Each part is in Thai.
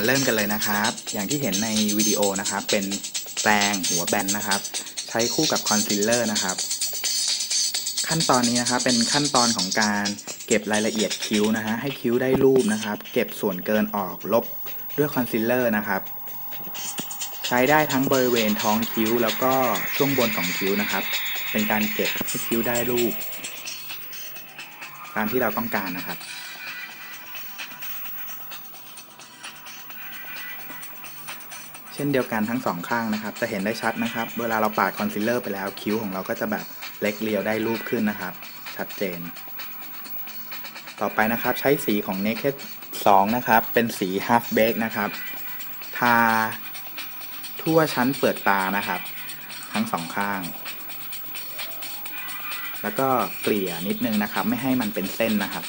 มาเริ่มกันเลยนะครับ อย่างที่เห็นในวิดีโอนะครับ เป็นแปรงหัวแบนนะครับ ใช้คู่กับคอนซีลเลอร์นะครับ ขั้นตอนนี้นะครับเป็นขั้นตอนของการเก็บรายละเอียดคิ้วนะฮะให้คิ้วได้รูปนะครับ เก็บส่วนเกินออกลบด้วยคอนซีลเลอร์นะครับ ใช้ได้ทั้งบริเวณท้องคิ้วแล้วก็ช่วงบนของคิ้วนะครับ เป็นการเก็บให้คิ้วได้รูป ตามที่เราต้องการนะครับ ช่นเดียวกันทั้งสองข้างนะครับ จะเห็นได้ชัดนะครับ เวลาเราปาดคอนซีลเลอร์ไปแล้วคิ้วของเราก็จะแบบเล็กเรียวได้รูปขึ้นนะครับ ชัดเจน ต่อไปนะครับใช้สีของ Naked 2 นะครับ เป็นสี Half Bake นะครับ ทาทั่วชั้นเปลือกตานะครับ ทั้งสองข้าง แล้วก็เกลี่ยนิดนึงนะครับ ไม่ให้มันเป็นเส้นนะครับ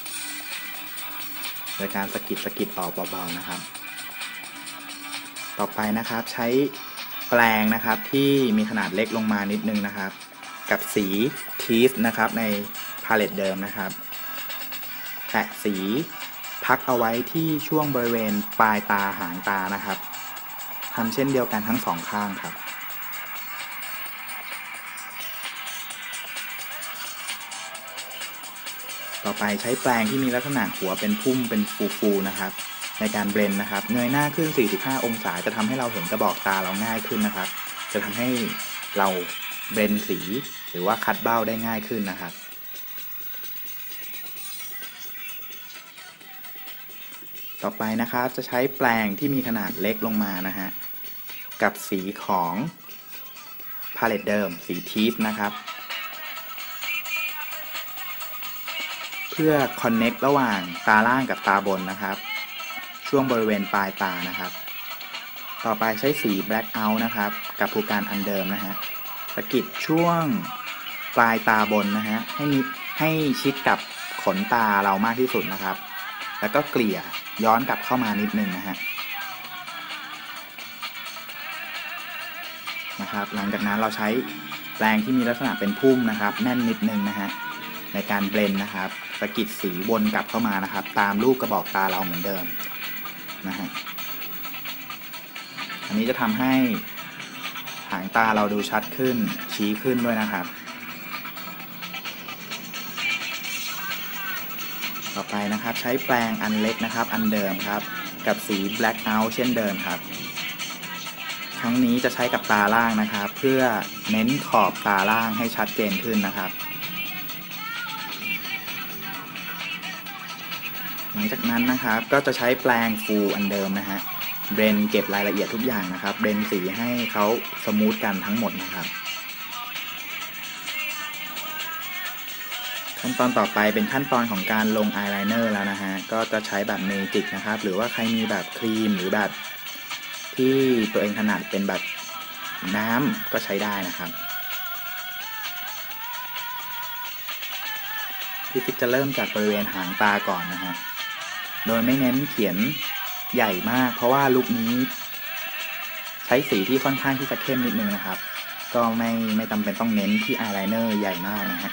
โดยการสกิดสกิดออกเบาๆนะครับ ต่อไปนะครับใช้แปรงนะครับที่มีขนาดเล็กลงมานิดนึงนะครับ กับสีทีสนะครับในพาเลตเดิมนะครับแตะสีพักเอาไว้ที่ช่วงบริเวณปลายตาหางตานะครับทำเช่นเดียวกันทั้งสองข้างครับต่อไปใช้แปรงที่มีลักษณะหัวเป็นพุ่มเป็นฟูๆนะครับ ในการเบลนนะครับเงยหน้าขึ้น 45 องศาจะทำให้เราเห็นกระบอกตาเราง่ายขึ้นนะครับ จะทำให้เราเบลนสี หรือว่าคัดเบ้าได้ง่ายขึ้นนะครับ ต่อไปนะครับจะใช้แปรงที่มีขนาดเล็กลงมานะฮะกับสีของพาเลตเดิมสีทีฟนะครับเพื่อคอนเน็กระหว่างตาล่างกับตาบนนะครับ ช่วงบริเวณปลายตานะครับ ต่อไปใช้สี Black Out นะครับ กับภูการอันเดิมนะฮะสะกิดช่วงปลายตาบนนะฮะให้มีให้ชิดกับขนตาเรามากที่สุดนะครับ แล้วก็เกลี่ยย้อนกลับเข้ามานิดนึงนะฮะนะครับ หลังจากนั้นเราใช้แปรงที่มีลักษณะเป็นพุ่มนะครับ แน่นนิดนึงนะฮะในการเบลนนะครับสะกิดสีวนกลับเข้ามานะครับ ตามรูปกระบอกตาเราเหมือนเดิม นะฮะ อันนี้จะทำให้หางตาเราดูชัดขึ้นชี้ขึ้นด้วยนะครับ ต่อไปนะครับใช้แปรงอันเล็กนะครับ อันเดิมครับ กับสี black out เช่นเดิมครับ ครั้งนี้จะใช้กับตาล่างนะครับ เพื่อเน้นขอบตาล่างให้ชัดเจนขึ้นนะครับ ลังจากนั้นนะครับก็จะใช้แปรงฟูอันเดิมนะฮะเบรนเก็บรายละเอียดทุกอย่างนะครับเบรนสีให้เขาสมูทกันทั้งหมดนะครับ ขั้นตอนต่อไปเป็นขั้นตอนของการลงอายไลเนอร์แล้วนะฮะก็จะใช้แบบเมจิกนะครับ หรือว่าใครมีแบบครีมหรือแบบที่ตัวเองถนัดเป็นแบบน้ำก็ใช้ได้นะครับพี่ฟิกจะเริ่มจากบริเวณหางตาก่อนนะฮะ โดยไม่เน้นเขียนใหญ่มาก เพราะว่าลุคนี้ ใช้สีที่ค่อนข้างที่จะเข้มนิดนึงนะครับ ก็ไม่ไม่จำเป็นต้องเน้นที่อายไลเนอร์ใหญ่มากนะฮะ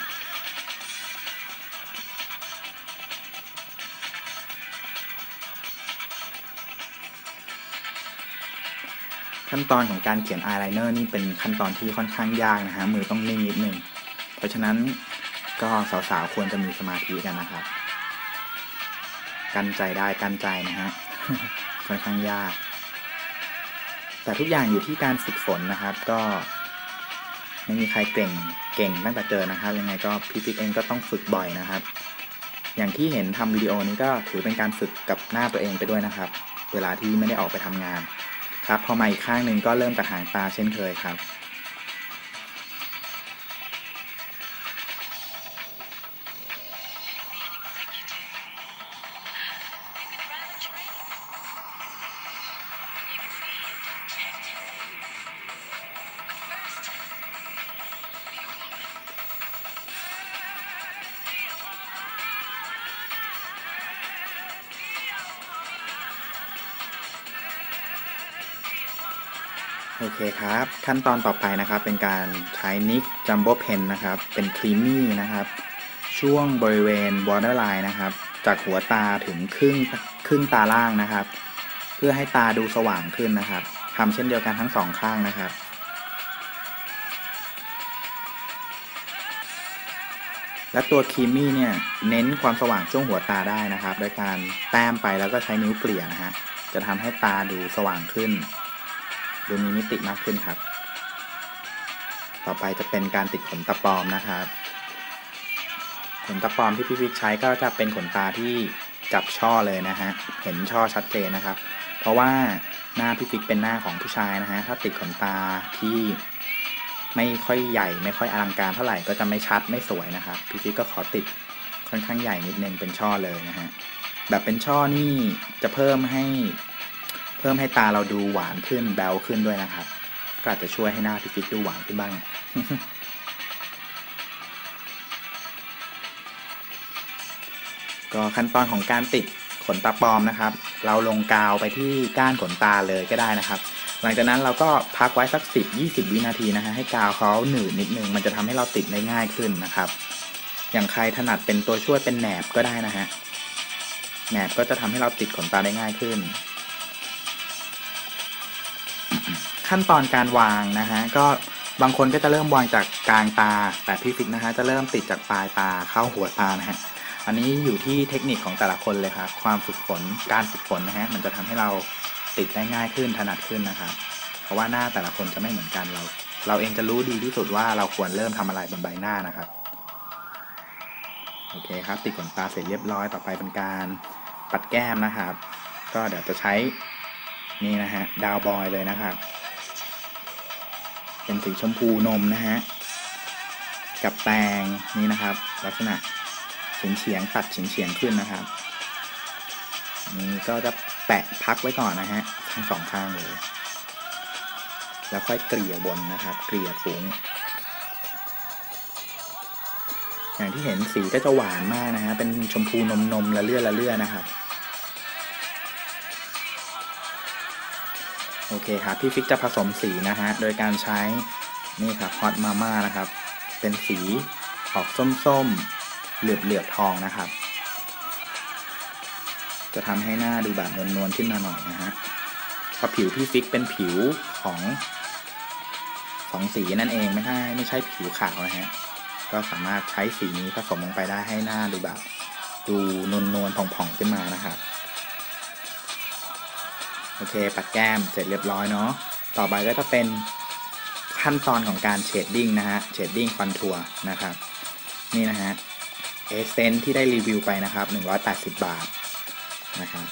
ขั้นตอนของการเขียนอายไลเนอร์นี่เป็นขั้นตอนที่ค่อนข้างยากนะฮะมือต้องนิ่งนิดนึง เพราะฉะนั้นก็สาวๆควรจะมีสมาธิกันนะครับ กันใจได้กันใจนะฮะค่อนข้างยาก แต่ทุกอย่างอยู่ที่การฝึกฝนนะครับ ก็ไม่มีใครเก่งเก่งตั้งแต่เกิดนะครับ ยังไงก็พี่ฟิกเองก็ต้องฝึกบ่อยนะครับ อย่างที่เห็นทำวิดีโอนี้ก็ถือเป็นการฝึกกับหน้าตัวเองไปด้วยนะครับ เวลาที่ไม่ได้ออกไปทำงาน ครับพอมาอีกข้างหนึ่งก็เริ่มจากหางตาเช่นเคยครับ โอเคครับ ขั้นตอนต่อไปนะครับเป็นการใช้นิกจัมโบ้เพนนะครับ เป็นครีมมี่นะครับ ช่วงบริเวณ borderline นะครับ จากหัวตาถึงครึ่งครึ่งตาล่างนะครับ เพื่อให้ตาดูสว่างขึ้นนะครับทำเช่นเดียวกันทั้งสองข้างนะครับและตัวครีมมี่เนี่ยเน้นความสว่างช่วงหัวตาได้นะครับ โดยการแต้มไปแล้วก็ใช้นิ้วเกลี่ยนะฮะจะทำให้ตาดูสว่างขึ้น ดูมีมิติมากขึ้นครับ ต่อไปจะเป็นการติดขนตาปลอมนะครับ ขนตาปลอมที่พี่ฟิกใช้ก็จะเป็นขนตาที่จับช่อเลยนะฮะ เห็นช่อชัดเจนนะครับ เพราะว่าหน้าพี่ฟิกเป็นหน้าของผู้ชายนะฮะ ถ้าติดขนตาที่ไม่ค่อยใหญ่ไม่ค่อยอลังการเท่าไหร่ก็จะไม่ชัดไม่สวยนะครับ พี่ฟิกก็ขอติดค่อนข้างใหญ่นิดนึงเป็นช่อเลยนะฮะ แบบเป็นช่อนี่จะเพิ่มให้ เพิ่มให้ตาเราดูหวานขึ้นแบวขึ้นด้วยนะครับ ก็อาจจะช่วยให้หน้าพี่ฟิกดูหวานขึ้นบ้าง ก็ขั้นตอนของการติดขนตาปลอมนะครับ เราลงกาวไปที่ก้านขนตาเลยก็ได้นะครับ หลังจากนั้นเราก็พักไว้สัก 10-20 วินาทีนะฮะให้กาวเขาหนืดนิดนึง มันจะทำให้เราติดได้ง่ายขึ้นนะครับอย่างใครถนัดเป็นตัวช่วยเป็นแหนบก็ได้นะฮะ แหนบก็จะทำให้เราติดขนตาได้ง่ายขึ้น ขั้นตอนการวางนะฮะก็บางคนก็จะเริ่มวางจากกลางตา แต่พี่ฟิกนะฮะจะเริ่มติดจากปลายตาเข้าหัวตานะฮะอันนี้อยู่ที่เทคนิคของแต่ละคนเลยครับความฝึกฝนการฝึกฝนนะฮะมันจะทำให้เราติดได้ง่ายขึ้นถนัดขึ้นนะครับ เพราะว่าหน้าแต่ละคนจะไม่เหมือนกันเรา เราเองจะรู้ดีที่สุดว่าเราควรเริ่มทำอะไรบนใบหน้านะครับโอเคครับ ติดขนตาเสร็จเรียบร้อยต่อไปเป็นการปัดแก้มนะครับ ก็เดี๋ยวจะใช้นี่นะฮะดาวบอยเลยนะครับ เป็นสีชมพูนมนะฮะ กับแปรงนี่นะครับ ลักษณะเฉียงเฉียงตัดเฉียงเฉียงขึ้นนะครับ นี้ก็จะแปะพักไว้ก่อนนะฮะทั้งสองข้างเลย แล้วค่อยเกลี่ยบนนะครับ เกลี่ยสูงอย่างที่เห็นสีก็จะหวานมากนะฮะเป็นชมพูนมนมละเลื่อละเลื่อนะครับ โอเคครับพี่ฟิกจะผสมสีนะฮะ โดยการใช้นี่ครับฮอตมาม่านะครับ เป็นสีออกส้มๆ เหลือบเหลือบทองนะครับ จะทำให้หน้าดูแบบนวลๆขึ้นมาหน่อยนะฮะเพราะผิวพี่ฟิกเป็นผิวของสองสีนั่นเองไม่ใช่ไม่ใช่ผิวขาวนะฮะ ก็สามารถใช้สีนี้ผสมลงไปได้ให้หน้าดูแบบ ดูนวลนวลๆผ่องๆขึ้นมานะครับ โอเค ปัดแก้มเสร็จเรียบร้อยเนาะต่อไปก็จะเป็นขั้นตอนของการเชดดิ้งนะฮะเชดดิ้งคอนทัวร์นะครับ นี่นะฮะเอเซนที่ได้รีวิวไปนะครับ 180 บาทนะครับ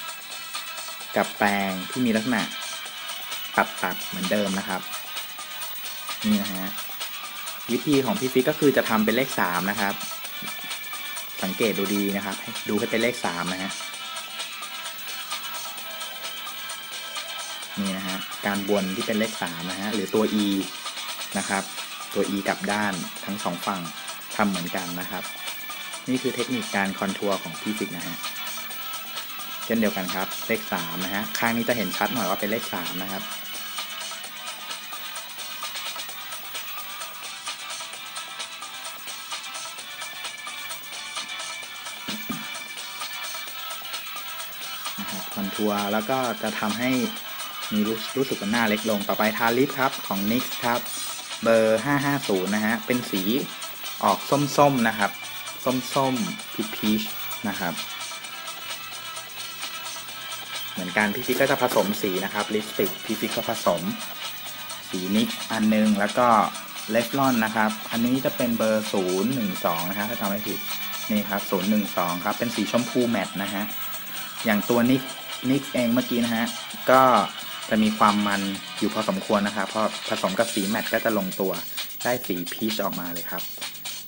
กับแปรงที่มีลักษณะตัดตัดเหมือนเดิมนะครับ นี่นะฮะวิธีของพี่ฟิกก็คือจะทำเป็นเลขสามนะครับ สังเกตดูดีนะครับ ดูให้เป็นเลขสามนะฮะารบนที่เป็นเลขสามนะฮะหรือตัว e นะครับ ตัว e กลับด้านทั้งสองฝั่งทำเหมือนกันนะครับ นี่คือเทคนิคการคอนทัวร์ของพี่ฟิกส์นะฮะเช่นเดียวกันครับ เลขสามนะฮะข้างนี้จะเห็นชัดหน่อยว่าเป็นเลขสามนะครับนะครับคอนทัวร์แล้วก็จะทำให้ มีรู้รู้สึกว่าหน้าเล็กลงต่อไปทาลิปครับของ NYX ครับ เบอร์ 550 นะฮะ เป็นสีออกส้มๆนะครับ ส้มๆพีชพีชนะครับ เหมือนกันพี่ฟิกก็จะผสมสีนะครับลิปสติกพี่ฟิกก็ผสม สีนิกอันนึงแล้วก็เลฟลอนนะครับ อันนี้จะเป็นเบอร์ 012 นะฮะถ้าจำไม่ผิดนี่ครับ 012 ครับ เป็นสีชมพูแมตต์นะฮะ อย่างตัวนิกนิกเองเมื่อกี้นะฮะ ก็ จะมีความมันอยู่พอสมควรนะครับเพราะผสมกับสีแมตต์ก็จะลงตัวได้สีพีชออกมาเลยครับ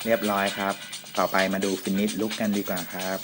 เรียบร้อยครับ ต่อไปมาดูฟินิชลุกกันดีกว่าครับ